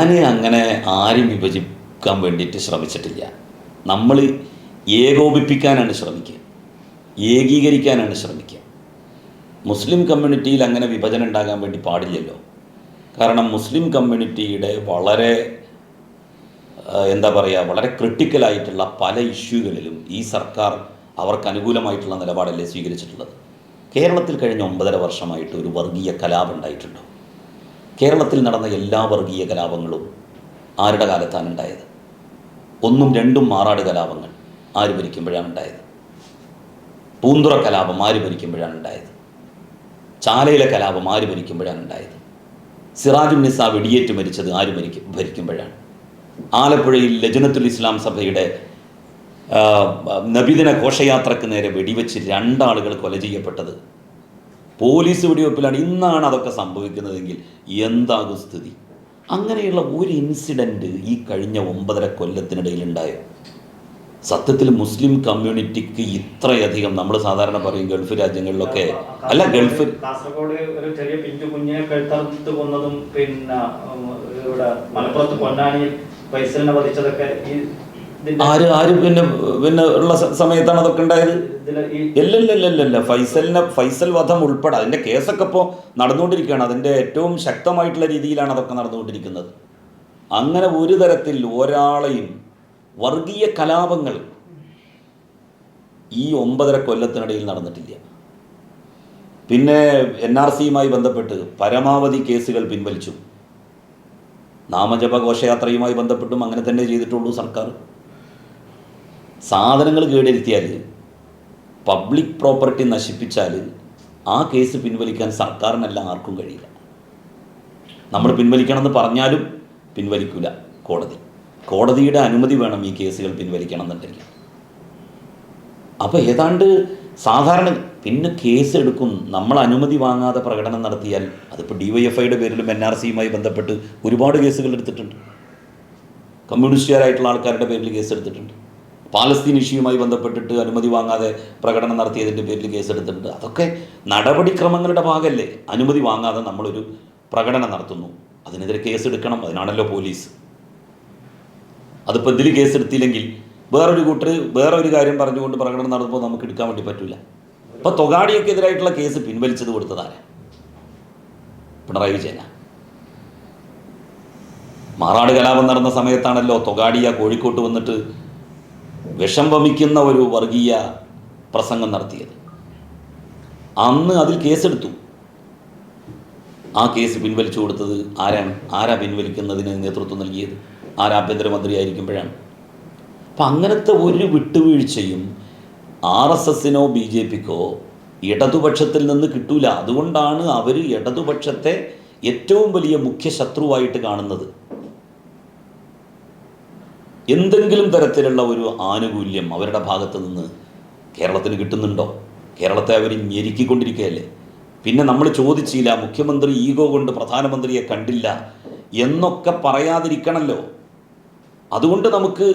ഞാൻ അങ്ങനെ ആരും വിഭജിക്കാൻ വേണ്ടിയിട്ട് ശ്രമിച്ചിട്ടില്ല. നമ്മൾ ഏകോപിപ്പിക്കാനാണ് ശ്രമിക്കുക. ഏകീകരിക്കാനാണ് ശ്രമിക്കുക. മുസ്ലിം കമ്മ്യൂണിറ്റിയിൽ അങ്ങനെ വിഭജനം ഉണ്ടാകാൻ വേണ്ടി പാടില്ലല്ലോ. കാരണം മുസ്ലിം കമ്മ്യൂണിറ്റിയുടെ വളരെ എന്താ പറയുക വളരെ ക്രിട്ടിക്കലായിട്ടുള്ള പല ഇഷ്യൂകളിലും ഈ സർക്കാർ അവർക്ക് അനുകൂലമായിട്ടുള്ള നിലപാടല്ലേ സ്വീകരിച്ചിട്ടുള്ളത്. കേരളത്തിൽ കഴിഞ്ഞ ഒമ്പതര വർഷമായിട്ട് ഒരു വർഗീയ കലാപം ഉണ്ടായിട്ടുണ്ടോ. കേരളത്തിൽ നടന്ന എല്ലാ വർഗീയ കലാപങ്ങളും ആരുടെ കാലത്താണ് ഉണ്ടായത്? ഒന്നും രണ്ടും മാറാട് കലാപങ്ങൾ ആര് ഭരിക്കുമ്പോഴാണ് ഉണ്ടായത്? പൂന്തുറ കലാപം ആര് ഭരിക്കുമ്പോഴാണ് ഉണ്ടായത്? ചാലയിലെ കലാപം ആര് ഭരിക്കുമ്പോഴാണ് ഉണ്ടായത്? സിറാജു നിസ വെടിയേറ്റ് മരിച്ചത് ആര് ഭരിക്കും ഭരിക്കുമ്പോഴാണ്? ആലപ്പുഴയിൽ ലജനത്തുൽ ഇസ്ലാം സഭയുടെ നബിദിന ഘോഷയാത്രക്ക് നേരെ വെടിവെച്ച് രണ്ടാളുകൾ കൊല ചെയ്യപ്പെട്ടത് പോലീസ് വെടിവെപ്പിലാണ് ഇന്നാണ് അതൊക്കെ സംഭവിക്കുന്നതെങ്കിൽ എന്താകും സ്ഥിതി? അങ്ങനെയുള്ള ഒരു ഇൻസിഡന്റ് ഈ കഴിഞ്ഞ ഒമ്പതര കൊല്ലത്തിനിടയിൽ ഉണ്ടായോ. സത്യത്തിൽ മുസ്ലിം കമ്മ്യൂണിറ്റിക്ക് ഇത്രയധികം നമ്മൾ സാധാരണ പറയും ഗൾഫ് രാജ്യങ്ങളിലൊക്കെ അല്ല ഗൾഫ് കാസർഗോഡ് ഒരു ചെറിയ പിഞ്ചു കുഞ്ഞിനെ കഴുത്തറുത്ത് കൊന്നതും പിന്നെ ഇവിടെ മലപ്പുറത്ത് പൊന്നാനിയിൽ വധിച്ചതൊക്കെ ഈ ആര് ആര് പിന്നെ പിന്നെ ഉള്ള സമയത്താണ് അതൊക്കെ ഉണ്ടായത്? ഇല്ലല്ലല്ല ഇല്ലല്ലല്ലല്ല ഫൈസലിനെ ഫൈസൽ വധം ഉൾപ്പെടെ അതിന്റെ കേസൊക്കെ ഇപ്പോൾ നടന്നുകൊണ്ടിരിക്കുകയാണ്. അതിന്റെ ഏറ്റവും ശക്തമായിട്ടുള്ള രീതിയിലാണ് അതൊക്കെ നടന്നുകൊണ്ടിരിക്കുന്നത്. അങ്ങനെ ഒരു തരത്തിൽ ഒരാളെയും വർഗീയ കലാപങ്ങൾ ഈ ഒമ്പതര കൊല്ലത്തിനിടയിൽ നടന്നിട്ടില്ല. പിന്നെ എൻ ആർ സിയുമായി ബന്ധപ്പെട്ട് പരമാവധി കേസുകൾ പിൻവലിച്ചു. നാമജപ ഘോഷയാത്രയുമായി ബന്ധപ്പെട്ടും അങ്ങനെ തന്നെ ചെയ്തിട്ടുള്ളൂ സർക്കാർ. സാധനങ്ങൾ കേടിരുത്തിയാൽ പബ്ലിക് പ്രോപ്പർട്ടി നശിപ്പിച്ചാൽ ആ കേസ് പിൻവലിക്കാൻ സർക്കാരിനല്ല ആർക്കും കഴിയില്ല. നമ്മൾ പിൻവലിക്കണമെന്ന് പറഞ്ഞാലും പിൻവലിക്കില്ല കോടതി. കോടതിയുടെ അനുമതി വേണം ഈ കേസുകൾ പിൻവലിക്കണം എന്നുണ്ടെങ്കിൽ അപ്പോൾ ഏതാണ്ട് സാധാരണ പിന്നെ കേസ് എടുക്കും. നമ്മൾ അനുമതി വാങ്ങാതെ പ്രകടനം നടത്തിയാൽ അതിപ്പോൾ ഡി വൈ എഫ് ഐയുടെ പേരിലും എൻ ആർ സിയുമായി ബന്ധപ്പെട്ട് ഒരുപാട് കേസുകൾ എടുത്തിട്ടുണ്ട്. കമ്മ്യൂണിസ്റ്റുകാരായിട്ടുള്ള ആൾക്കാരുടെ പേരിൽ കേസ് എടുത്തിട്ടുണ്ട്. പാലസ്തീൻ ഇഷ്യൂമായി ബന്ധപ്പെട്ടിട്ട് അനുമതി വാങ്ങാതെ പ്രകടനം നടത്തിയതിന്റെ പേരിൽ കേസെടുത്തിട്ടുണ്ട്. അതൊക്കെ നടപടിക്രമങ്ങളുടെ ഭാഗമല്ലേ അനുമതി വാങ്ങാതെ നമ്മളൊരു പ്രകടനം നടത്തുന്നു. അതിനെതിരെ കേസെടുക്കണം. അതിനാണല്ലോ പോലീസ്. അതിപ്പോൾ ഇതിൽ കേസെടുത്തില്ലെങ്കിൽ വേറൊരു കൂട്ടർ വേറൊരു കാര്യം പറഞ്ഞുകൊണ്ട് പ്രകടനം നടത്തുമ്പോൾ നമുക്ക് എടുക്കാൻ വേണ്ടി പറ്റില്ല ഇപ്പോൾ തൊഗാടിയൊക്കെ എതിരായിട്ടുള്ള കേസ് പിൻവലിച്ചത് കൊടുത്തതാരാ പിണറായി വിജയനാ. മാറാട് കലാപം നടന്ന സമയത്താണല്ലോ തൊഗാടിയ കോഴിക്കോട്ട് വന്നിട്ട് വിഷം വമിക്കുന്ന ഒരു വർഗീയ പ്രസംഗം നടത്തിയത്. അന്ന് അതിൽ കേസെടുത്തു. ആ കേസ് പിൻവലിച്ചു കൊടുത്തത് ആരാണ്? ആരാ പിൻവലിക്കുന്നതിന് നേതൃത്വം നൽകിയത്? ആരാ ആഭ്യന്തരമന്ത്രി ആയിരിക്കുമ്പോഴാണ് അപ്പം അങ്ങനത്തെ ഒരു വിട്ടുവീഴ്ചയും ആർ എസ് എസിനോ ബി ജെ പിക്കോ ഇടതുപക്ഷത്തിൽ നിന്ന് കിട്ടൂല. അതുകൊണ്ടാണ് അവർ ഇടതുപക്ഷത്തെ ഏറ്റവും വലിയ മുഖ്യ ശത്രുവായിട്ട് കാണുന്നത്. എന്തെങ്കിലും തരത്തിലുള്ള ഒരു ആനുകൂല്യം അവരുടെ ഭാഗത്ത് നിന്ന് കേരളത്തിന് കിട്ടുന്നുണ്ടോ? കേരളത്തെ അവർ ഞെരുക്കിക്കൊണ്ടിരിക്കുകയല്ലേ? പിന്നെ നമ്മൾ ചോദിച്ചില്ല മുഖ്യമന്ത്രി ഈഗോ കൊണ്ട് പ്രധാനമന്ത്രിയെ കണ്ടില്ല എന്നൊക്കെ പറയാതിരിക്കണമല്ലോ അതുകൊണ്ട് നമുക്ക്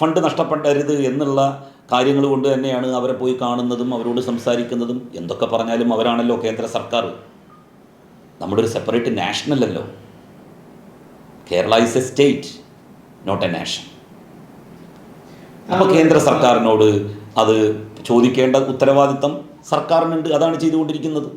ഫണ്ട് നഷ്ടപ്പെടരുത് എന്നുള്ള കാര്യങ്ങൾ കൊണ്ട് തന്നെയാണ് അവരെ പോയി കാണുന്നതും അവരോട് സംസാരിക്കുന്നതും എന്തൊക്കെ പറഞ്ഞാലും അവരാണല്ലോ കേന്ദ്ര സർക്കാർ. നമ്മുടെ ഒരു സെപ്പറേറ്റ് നാഷണൽ അല്ലോ. Kerala is a state not a nation അപ്പോൾ കേന്ദ്ര സർക്കാരിനോട് അത് ചോദിക്കേണ്ട ഉത്തരവാദിത്തം സർക്കാരിനുണ്ട് അതാണ് ചെയ്തുകൊണ്ടിരിക്കുന്നത്.